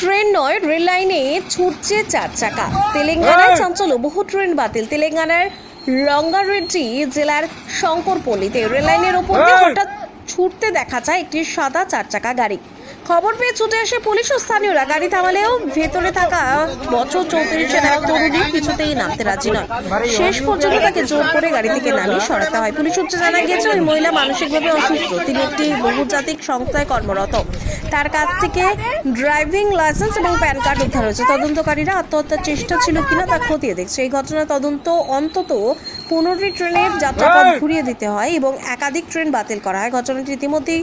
Train নয় rail লাইনে ছুটছে চার চাকা। তেলেঙ্গানায় চাঞ্চল্য বহু ট্রেন বাতিল। তেলেঙ্গানার রঙ্গারেড্ডি জেলার শঙ্করপল্লিতে রেললাইনের ওপর দিয়ে হঠাৎ ছুটতে দেখা যায় একটি সাদা চার চাকা গাড়ি। খবর পেয়ে ছুটে আসে পুলিশ ও স্থানীয়রা। গাড়ি থামালেও ভেতরে থাকা বছর চৌত্রিশের এক তরুণী কিছুতেই নামতে রাজি নয়। শেষ পর্যন্ত তাকে জোর করে গাড়ি থেকে নামিয়ে সরাতে হয়। পুলিশ সূত্রে জানা গিয়েছে ওই মহিলা মানসিকভাবে অসুস্থ। তিনি একটি বহুজাতিক সংস্থায় কর্মরত। তার কাছ থেকে ড্রাইভিং লাইসেন্স এবং প্যান কার্ড উদ্ধার হয়েছে। তদন্তকারীরা আত্মহত্যার চেষ্টা ছিল কিনা তা খতিয়ে দেখছে। এই ঘটনা তদন্ত অন্তত পনেরোটি ট্রেনের যাত্রাপথ ঘুরিয়ে দিতে হয় এবং একাধিক ট্রেন বাতিল করা হয়। ঘটনাটি ইতিমধ্যেই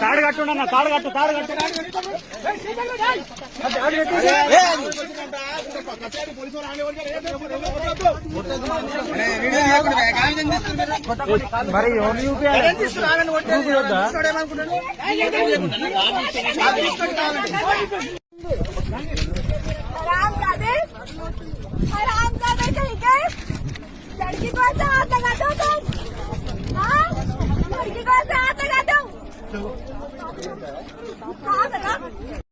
తాడు కట్టుండన్న తాడు కట్టు తాడు కట్టు మరి లड़की को ऐसा Một!